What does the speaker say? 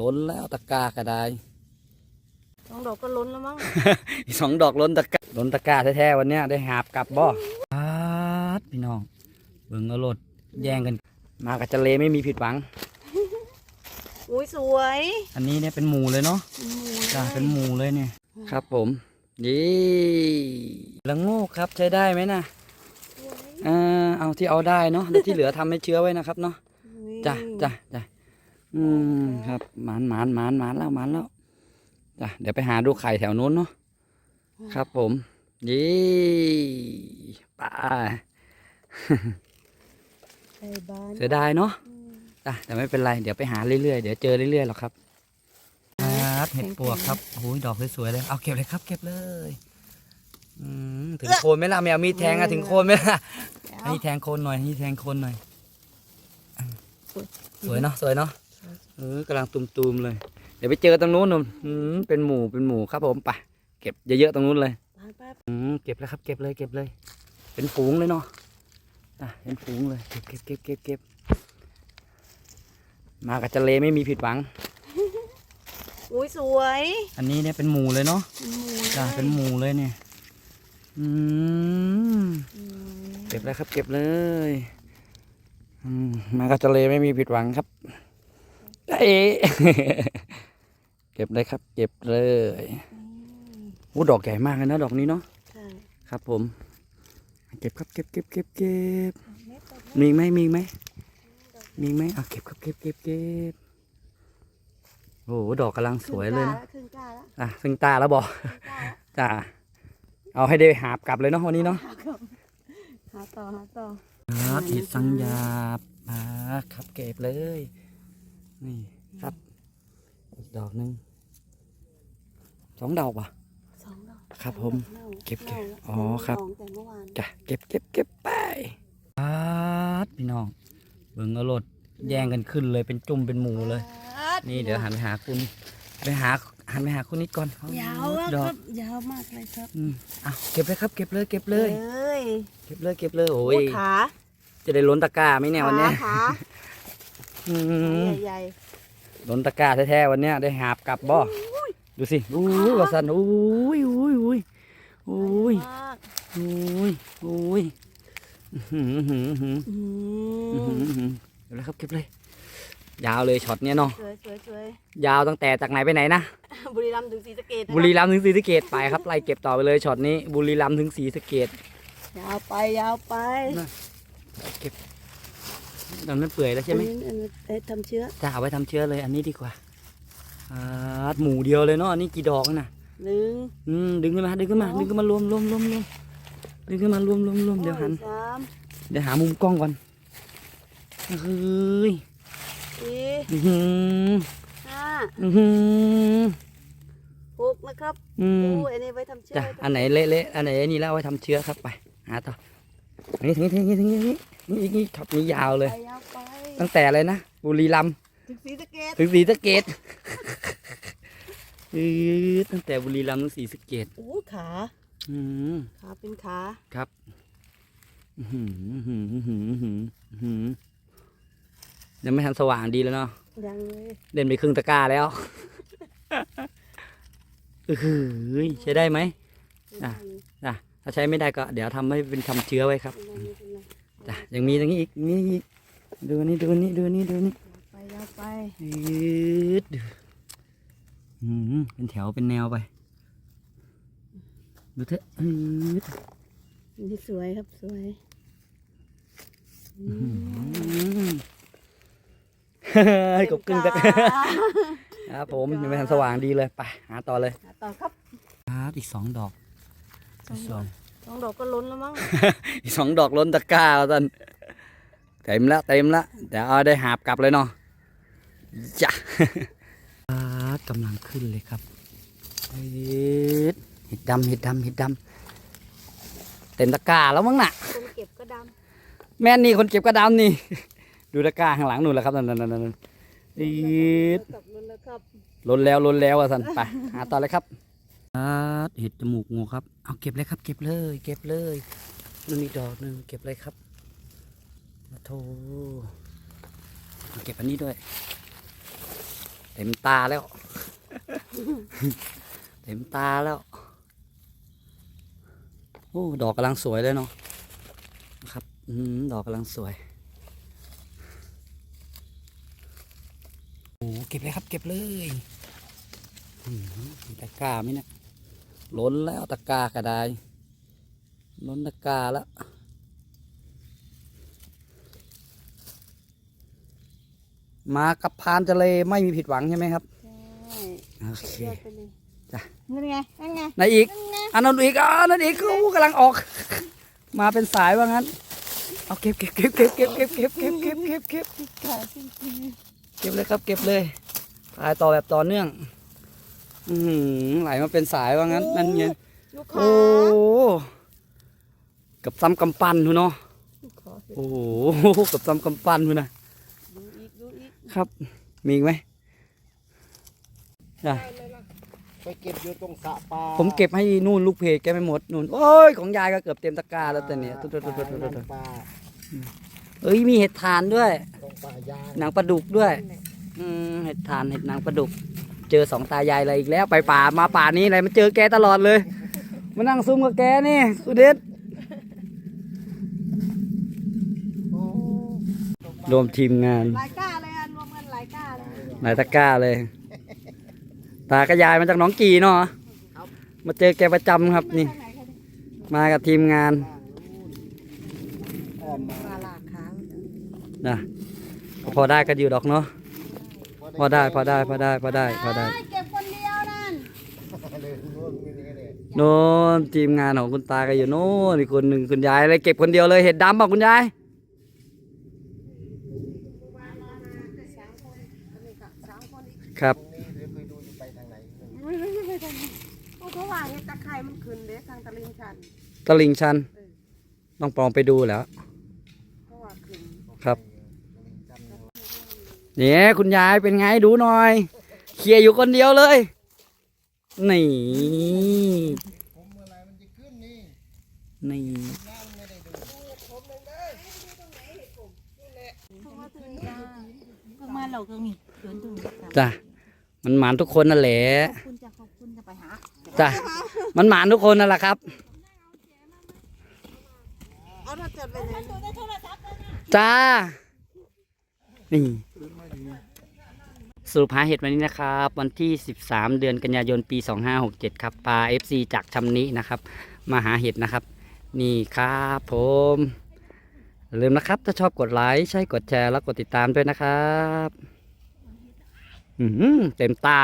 ล้นแล้วตะกร้าก็ได้สองดอกก็ล้นแล้วมั้งอีกสองดอกล้นตะกร้าล้นตะกร้าแท้ๆวันเนี้ยได้หาบกลับบ่ปาดพี่น้อง เบิ่งเอารถแย่งกัน มากับจะเลไม่มีผิดหวัง อุ้ยสวยอันนี้เนี่ยเป็นหมูเลยเนาะหมูจ้าเป็นหมูเลยเนี่ย ครับผม นี่ละโงกครับใช้ได้ไหมนะเออเอาที่เอาได้เนาะแล้วที่เหลือทำให้เชื้อไว้นะครับเนาะ จ้ะจ้ะจ้ะ อืมครับหมานหมานหมานหมานแล้วหมานแล้วจ้ะเดี๋ยวไปหาดูไข่แถวนู้นเนาะครับผมยี่ไป้าไข่บานเสียดายเนาะจ้ะแต่ไม่เป็นไรเดี๋ยวไปหาเรื่อยๆเดี๋ยวเจอเรื่อยๆหรอกครับครับเห็ดปวกครับโอ้ยดอกสวยๆเลยเอาเก็บเลยครับ เก็บเลยอืมถึงโคนไหมล่ะไม่เอามีดแทงอะถึงโคนไหมล่ะให้แทงโคนหน่อยให้แทงโคนหน่อย สวยเนาะสวยเนาะ เออกำลังตุมๆเลย เดี๋ยวไปเจอตรงนู้นนู่นอืมเป็นหมูเป็นหมูครับผมไปเก็บเยอะๆตรงนู้นเลยไปไปอืมเก็บแล้วครับ เก็บเลยเก็บเลย เป็นฝูงเลยเนาะอะเป็นฝูงเลยเก็บเก็บเก็บเก็บเก็บมากับจะเลไม่มีผิดหวัง อุ้ยสวยอันนี้เนี่ยเป็นหมูเลยเนาะหมูจ้ะเป็นหมูเลยเนี่ยอืมอืมเก็บเลยครับ เก็บเลย อืมมากับจะเลไม่มีผิดหวังครับ เอ๊ะเก็บเลยครับ เก็บเลยโอ้ดอกใหญ่มากเลยนะดอกนี้เนาะใช่ครับผม เก็บครับเก็บเก็บเก็บเก็บเม็ดดอกมีอีกไหมมีอีกไหมมีอีกไหมเอาเก็บครับเก็บเก็บเก็บโอ้โหดอกกำลังสวยเลยนะครึ่งกล้าแล้วอะซึ่งตาแล้วบอกครึ่งกล้าแล้วจ้าเอาให้ได้หาบกลับเลยเนาะวันนี้เนาะหาต่อหาต่อครับอิดสังยาบอ่าครับเก็บเลย นี่ครับ อีกดอกหนึ่งสองดอกป่ะสองดอกครับผมสองดอกเก็บเก็บน่าแล้วอ๋อครับสองแต่เมื่อวานจ้ะเก็บเก็บเก็บไปครับพี่น้อง เบิ่งเอารถแย่งกันขึ้นเลยเป็นจุ่มเป็นหมูเลย นี่เดี๋ยวหันไปหาคุณ ไปหาหันไปหาคุณนิดก่อนเอายาวอะดคอรักบยาวมากเลยครับอืมอะเก็บเลยครับ เก็บเลย เก็บเลยเอ้ยเก็บเลยเก็บเลยโอ้ยขาจะได้ล้นตะกร้าไหมเนี่ยวันเนี้ยขา อืขามใหญ่ล้นตะกร้าแท้ๆวันเนี้ยได้หาบกลับบ่ดูสิอู้ยวาสันอู้ยอู้ยอู้ยๆอู้ยมากอู้ยอู้ยอื้อหือหือหืออืหือมหือหือเก็บเลยครับเก็บเลย ยาวเลยช็อตเนี้ยเนาะสวยสวยสวยยาวตั้งแต่จากไหนไปไหนนะบุรีรัมย์ถึงศรีสะเกดบุรีรัมย์ถึงศรีสะเกดไปครับไล่เก็บต่อไปเลยช็อตนี้ บุรีรัมย์ถึงศรีสะเกดยาวไปยาวไปเก็บ ตอนนั้นเปื่อยแล้วใช่ไหมอันนี้อันนี้เอ้ยทำเชื้อจะเอาไว้ทำเชื้อเลยอันนี้ดีกว่าอ่าหมูเดียวเลยเนาะอันนี้กี่ดอกนะหนึ่งอืมดึงขึ้นมาดึงขึ้นมาดึงขึ้นมารวมรวมรวมรวมดึงขึ้นมารวมรวมรวมเดี๋ยวหันสามเดี๋ยวหามุมกล้องก่อนเฮ้ยสี่อื้อหือห้าอื้อหือหกนะครับอืมอู้อันนี้ไว้ทำเชื้อจ้ะไว้ทำ อันไหนเละๆอันไหนนี่แล้วเอาไว้ทำเชื้อครับไปหาต่อ นี่ถึงถึงถึงถึงนี่นี่อีกนี่ขับนี่ยาวเลย ไปยาวไปตั้งแต่อะไรนะบุรีรัมย์ถึงศรีสะเกดถึงศรีสะเกดอือตั้งแต่บุรีรัมย์ถึงศรีสะเกดอู้ขาอืมขาเป็นขาครับอื้อหืออื้อหืออื้อหืออื้อหืออื้อหือยังไม่ทันสว่างดีแล้วเนาะ ยังเลยเล่นไปครึ่งตะกร้าแล้วเออหือใช้ได้ไหม อะ ถ้าใช้ไม่ได้ก็เดี๋ยวทำให้เป็นทำเชื้อไว้ครับไม่เป็นไรจ้ะยังมีตรงนี้อีกมีอีกดูนี่ดูนี่ดูนี่ดูนี่ไปยาวไปยืดอืมเป็นแถวเป็นแนวไปดูเถอะยืดนี่สวยครับสวยอืมให้กบกึ่งตะกร้าครับผมยังไม่ทันสว่างดีเลยไปหาต่อเลยหาต่อครับครับอีกสองดอก สองดสออกงสองดอกก็ล้นแล้วมั้ง อีกสองดอกล้นตะกร้าแล้วท่านเต็มละเต็มละเดี๋ยวเอาได้หาบกลับเลยเนาะจ้ะครับกำลังขึ้นเลยครับเห็ดเห็ดดำเห็ดดำเห็ดดำเต็มตะกร้าแล้วมั้งน่ะคนเก็บก็ดแม่นนี่คนเก็บกระดำนี่ ดูตะกร้าข้างหลังนู่นแหละครับนั่นนั่นนั่นนั่นำอีดกับล้นแล้วครับล้นแล้วล้นแล้วอะท่านไปหาต่อเลยครับครับ เห็ดจมูกงูครับ เอาเก็บเลยครับ เก็บเลย เก็บเลยนู่นอีดอกหนึ่งเก็บเลยครับโอ้โถเอาเก็บอันนี้ด้วย เต็มตาแล้ว เต็มตาแล้ว โอ้ ดอกกำลังสวยเลยเนาะครับอืมดอกกำลังสวยโอ้เก็บเลยครับ เก็บเลยอืมมีตะกร้าไหมเนี่ย ล้นแล้วตะกร้ากระไดล้นตะกร้าแล้วมากับพานทะเลไม่มีผิดหวังใช่ไหมครับใช่โอเคยอดไปเลยจ้ะนั่นไงนั่นไงไหนอีกนั่นไงอันนั้นอีกอ่านั่นอีกอู้กำลังออก มาเป็นสายว่างั้นเอาเก็บเก็บเก็บเก็บเก็บเก็บเก็บเก็บเก็บเก็บเก็บขาจริงเก็บเลยครับเก็บเลยถ่ายต่อแบบต่อเนื่อง อือหือไหลมาเป็นสายว่างั้นนั่นไงๆลูกโอ้ค้ากับซ้ำกำปั้นทุนเนาะลูกค้าโอ้โหกับซ้ำกำปั้นทุนนะดูอีกดูอีกครับ มีอีกไหมจ้ะไปเก็บอยู่ตรงสระปลาผมเก็บให้นู่นลูกเพจแกไม่หมดนู่นโอ้ยของยายก็เกือบเต็มตะกร้าแล้วแต่เนี่ยตุ๊ดตุ๊ดตุ๊ดตุ๊ดตุ๊ดตุ๊ดปลาเอ้ยมีเห็ดทานด้วย ตรงปลายางหนังปลาดุกด้วย อืมเห็ดทานเห็ดนางปลาดุก เจอสองตายายอะไรอีกแล้ว ไปป่ามาป่านี้อะไรมาเจอแกตลอดเลย มานั่งซุ่มกับแกนี่สุดเด็ดโอ้รวมทีมงาน หลายก้าเลยอะรวมกันหลายก้าเลยหลายตะกร้าเลย ตากระยายมาจากหน้องกีเนาะมาเจอแกประจำครับนี่ทางไหนคะเนี่ยมากับทีมงานอ้อมมา ปลาหลากค้างนะก็พอได้กันอยู่ดอกเนาะ พอได้พอได้พอได้พอได้พอได้เก็บคนเดียวนั่นเลยนู่นนี่นี่เนี่ยโน่นทีมงานของคุณตาก็อยู่โน่นอีกคนหนึ่งคุณยายอะไรเก็บคนเดียวเลยเห็ดดำบอกคุณยายครับนี่เดี๋ยวเคยดูอยู่ไปทางไหนไม่รู้จะไปทางไหนเพราะว่าเห็ดตะไคร้มันขึ้นเด้ทางตะลิงชันตลิ่งชันต้องปลองไปดูแล้วเพราะว่าขึ้นครับ เนี่ยคุณยายเป็นไงดูหน่อย เคลียร์อยู่คนเดียวเลย นี่ผมเมื่อไหรมันจะขึ้นนี่นี่น้ำไม่ได้ดูผมเลยเด้อเพิ่งมาเราตรงนี้เดินตรงนี้จ้ะมันหมานทุกคนนั่นแหละขอบคุณจะขอบคุณจะไปหาจ้ะมันหมานทุกคนนั่นแหละครับเอาเราจะไปไหนจ้านี่ สรุปหาเห็ดวันนี้นะครับ วันที่ 13 เดือนกันยายนปี 2567 ครับปลา FC จากชำนินะครับ มาหาเห็ดนะครับ นี่ครับผมลืมนะครับ ถ้าชอบกดไลค์ใช่กดแชร์แล้วกดติดตามด้วยนะครับ อือหือเต็มตา